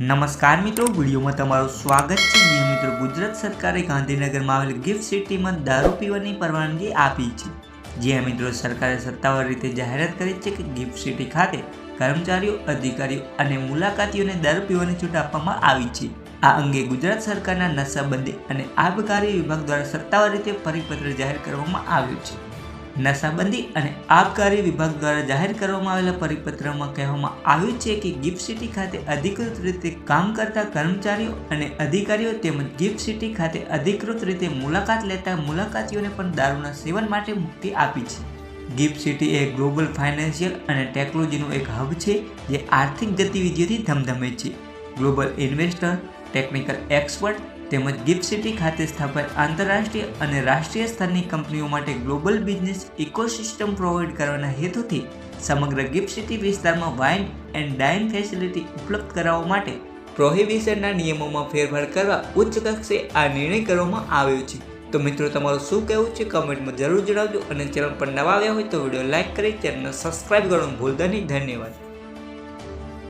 નમસ્કાર મિત્રો, વિડીયોમાં તમારું સ્વાગત છે. જે મિત્રો, ગુજરાત સરકારે ગાંધીનગરમાં આવેલ ગિફ્ટ સિટીમાં દારૂ પીવાની પરવાનગી આપી છે. જ્યાં મિત્રો, સરકારે સત્તાવાર રીતે જાહેરાત કરી છે કે ગિફ્ટ સિટી ખાતે કર્મચારીઓ, અધિકારીઓ અને મુલાકાતીઓને દારૂ પીવાની છૂટ આપવામાં આવી છે. આ અંગે ગુજરાત સરકારના નશાબંધી અને આબકારી વિભાગ દ્વારા સત્તાવાર રીતે પરિપત્ર જાહેર કરવામાં આવ્યો છે. નશાબંધી અને આબકારી વિભાગ દ્વારા જાહેર કરવામાં આવેલા પરિપત્રમાં કહેવામાં આવ્યું છે કે ગિફ્ટ સિટી ખાતે અધિકૃત રીતે કામ કરતા કર્મચારીઓ અને અધિકારીઓ તેમજ ગિફ્ટ સિટી ખાતે અધિકૃત રીતે મુલાકાત લેતા મુલાકાતીઓને પણ દારૂના સેવન માટે મુક્તિ આપી છે. ગિફ્ટ સિટી એ ગ્લોબલ ફાઇનાન્શિયલ અને ટેકનોલોજીનું એક હબ છે, જે આર્થિક ગતિવિધિઓથી ધમધમે છે. ગ્લોબલ ઇન્વેસ્ટર, ટેકનિકલ એક્સપર્ટ તેમજ ગિફ્ટ સિટી ખાતે સ્થાપિત આંતરરાષ્ટ્રીય અને રાષ્ટ્રીય સ્તરની કંપનીઓ માટે ગ્લોબલ બિઝનેસ ઇકોસિસ્ટમ પ્રોવાઈડ કરવાના હેતુથી સમગ્ર ગિફ્ટ સિટી વિસ્તારમાં વાઇન એન્ડ ડાઇન ફેસિલિટી ઉપલબ્ધ કરાવવા માટે પ્રોહિબિશનના નિયમોમાં ફેરફાર કરવા ઉચ્ચ કક્ષે આ નિર્ણય કરવામાં આવ્યો છે. તો મિત્રો, તમારું શું કહેવું છે? કમેન્ટમાં જરૂર જણાવજો અને ચેનલ પર નવા આવ્યા હોય તો વીડિયો લાઇક કરી ચેનલને સબસ્ક્રાઇબ કરવાનું ભૂલતા નહીં. ધન્યવાદ.